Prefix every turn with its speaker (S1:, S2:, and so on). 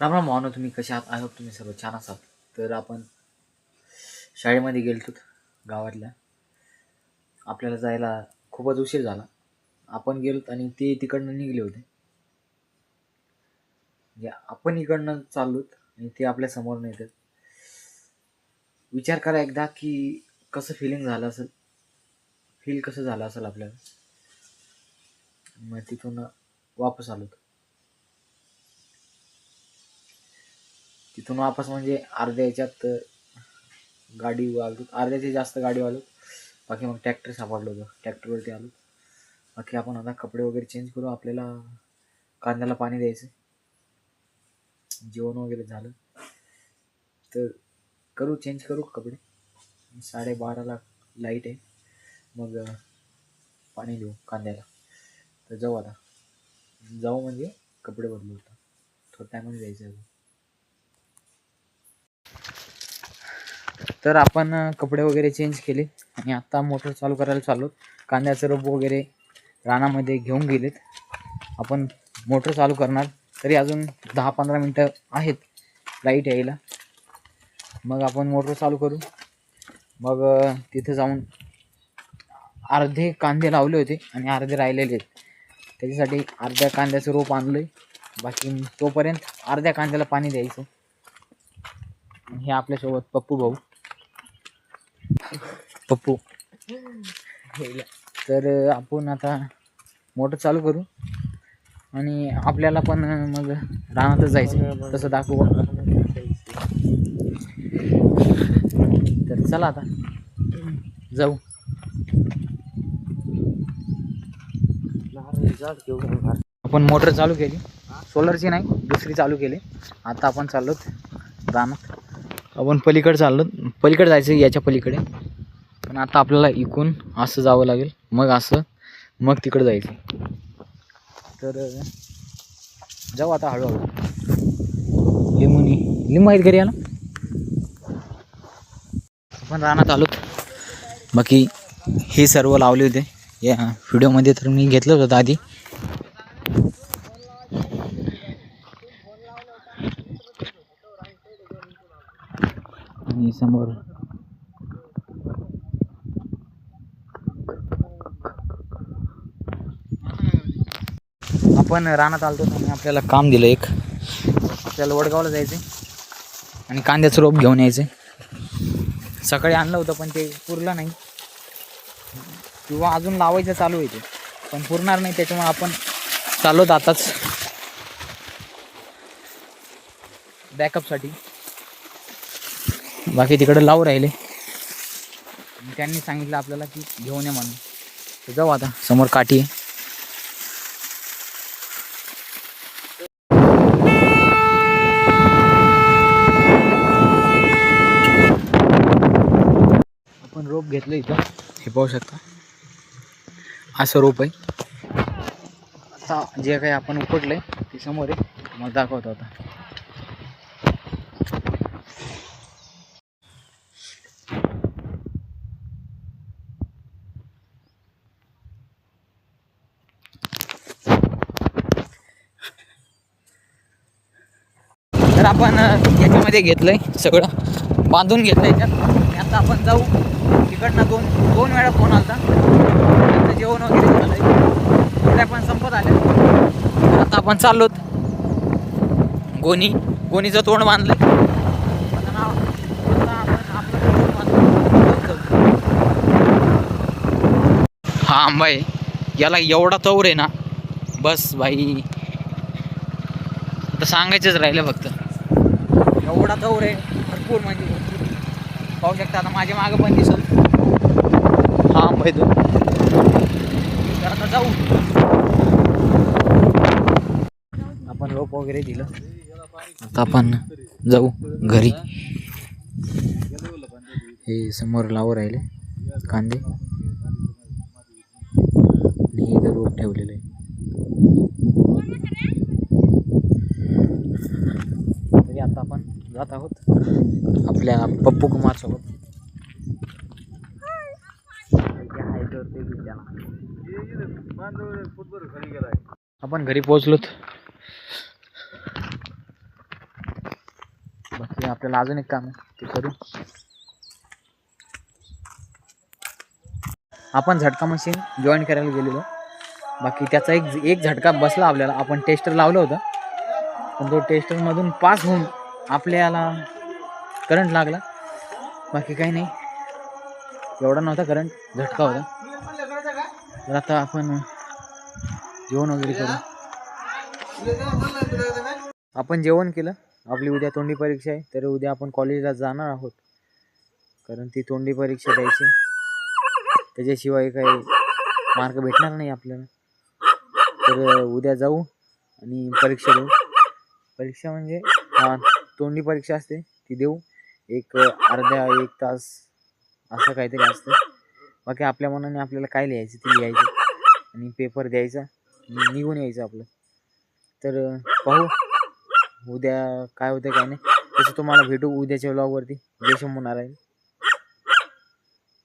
S1: राम राम मानो तुम्ही कसे आहात? आय होप तुम्ही सर्व छान असाल. तर आपण शाळेमध्ये गेलतो गावातल्या. आपल्याला जायला खूपच उशीर झाला. आपण गेलो आणि ते तिकडनं निघले होते. म्हणजे आपण इकडनं चाललोत आणि ते आपल्यासमोर नाही येतात विचार करा एकदा की कसं फिलिंग झालं असेल? फील कसं झालं असेल आपल्याला? मग तिथून वापस आलो तिथून वापस म्हणजे अर्ध्या याच्यात गाडी आलो अर्ध्याची जास्त गाडी आलो बाकी मग ट्रॅक्टर सापडलो होतं. ट्रॅक्टरवरती आलो. बाकी आपण आता कपडे वगैरे चेंज करू. आपल्याला कांद्याला पाणी द्यायचं. जेवण वगैरे झालं. तर करू चेंज करू कपडे. साडेबाराला लाइट आहे. मग पाणी देऊ कांद्याला. तर जाऊ आता. जाऊ म्हणजे कपडे बदलू होता थोड्या टायमाने जायचं तर आपण कपडे वगैरे चेंज केले आणि आत्ता मोटर चालू करायला चाललो कांद्याचं रोप वगैरे रानामध्ये घेऊन गेलेत. आपण मोटर चालू करणार. तरी अजून दहा पंधरा मिनटं आहेत लाइट यायला. मग आपण मोटर चालू करू. मग तिथं तिथे जाऊन अर्धे कांदे लावले होते आणि अर्धे राहिलेले आहेत. त्याच्यासाठी अर्ध्या कांद्याचं रोप आणलं आहे बाकी तोपर्यंत अर्ध्या कांद्याला पाणी द्यायचं. हे आपल्यासोबत पप्पू भाऊ. पप्पू. तर आपण आता मोटर चालू करू. आणि आपल्याला पण मग रानातच जायचं तसं दाखवू तर चला आता. जाऊ. आपण मोटर चालू केली. सोलरची नाही दुसरी चालू केली. आता आपण चाललोत रानात. आपण पलीकडे चाललो. पलीकडे जायचं याच्या पलीकडे. पण आता आपल्याला इकून असं जावं लागेल. मग असं मग तिकडे जायचं. तर जाऊ आता हळूहळू. लिंबूनी लिंबू आहेत घरी याला? आपण रानात आलो. बाकी हे सर्व लावले होते. या व्हिडिओमध्ये तर मी घेतलं होतं आधी. आणि समोर. आपण रानात आलतो आणि आपल्याला काम दिलं एक. आपल्याला वडगावला जायचं आणि कांद्याचं रोप घेऊन यायचं सकाळी आणलं होतं पण ते पुरलं नाही. किंवा अजून लावायचं चालू आहे ते पण पुरणार नाही त्याच्यामुळे आपण चालवत आताच. बॅकअपसाठी बाकी तिकडे लावू राहिले. त्यांनी सांगितलं आपल्याला की घेऊन ये म्हणून. तर जाऊ आता. समोर काठी आहे. आपण रोप घेतलं इथं. हे पाहू शकता. असं रोप आहे. आता जे काही आपण उपटलंय ते समोर आहे. मग दाखवतो आता. आपण याच्यामध्ये घेतलं घेतलंय सगळं. बांधून घेतलं याच्यात. आता आपण जाऊ तिकडनं दोन दोन वेळा फोन आलता. होता जेवण वगैरे झालंय. कपडे आपण संपत आले आता आपण चाललोत. गोणी गोणीचं तोंड बांधलं आता नाव आता आपण आपलं तोंड हा आंबा आहे याला एवढा तौर आहे ना. बस भाई आता सांगायचंच राहिलं फक्त. एवढा दौर आहे भरपूर म्हणजे पाहू शकता आता माझ्या मागं पण दिसत. हा आंबा तर आता जाऊ. आपण रोप वगैरे दिलं. आता आपण जाऊ घरी. हे समोर लावू राहिले कांदे. आणि इथं रोप ठेवलेलं आहे तरी आता आपण जात आहोत. आपल्या पप्पू कुमार सोबत आपण घरी पोहोचलोत. बाकी आपल्याला अजून एक काम आहे ते करू. आपण झटका मशीन जॉईन करायला गेलेलो. बाकी त्याचा एक एक झटका बसला आपल्याला. आपण टेस्टर लावलं होतं. पण तो टेस्टरमधून पास होऊन आपल्याला करंट लागला. बाकी काही नाही. एवढा नव्हता करंट झटका होता. तर आता आपण जेवण वगैरे करू. आपण जेवण केलं. आपली उद्या तोंडी परीक्षा आहे. तर उद्या आपण कॉलेजला जाणार आहोत. कारण ती तोंडी परीक्षा द्यायची. त्याच्याशिवाय काही मार्क भेटणार नाही आपल्याला. तर उद्या जाऊ आणि परीक्षा देऊ. परीक्षा म्हणजे हा. तोंडी परीक्षा असते ती देऊ. एक अर्ध्या एक तास असं काहीतरी असतं. बाकी आपल्या मनाने आपल्याला काय लिहायचं ते लिहायचं. आणि पेपर द्यायचा निघून यायचं आपलं. तर पाहू. उद्या काय होतं काय नाही. तसं तुम्हाला भेटू उद्याच्या व्लॉगवरती जय शंभू नारायण.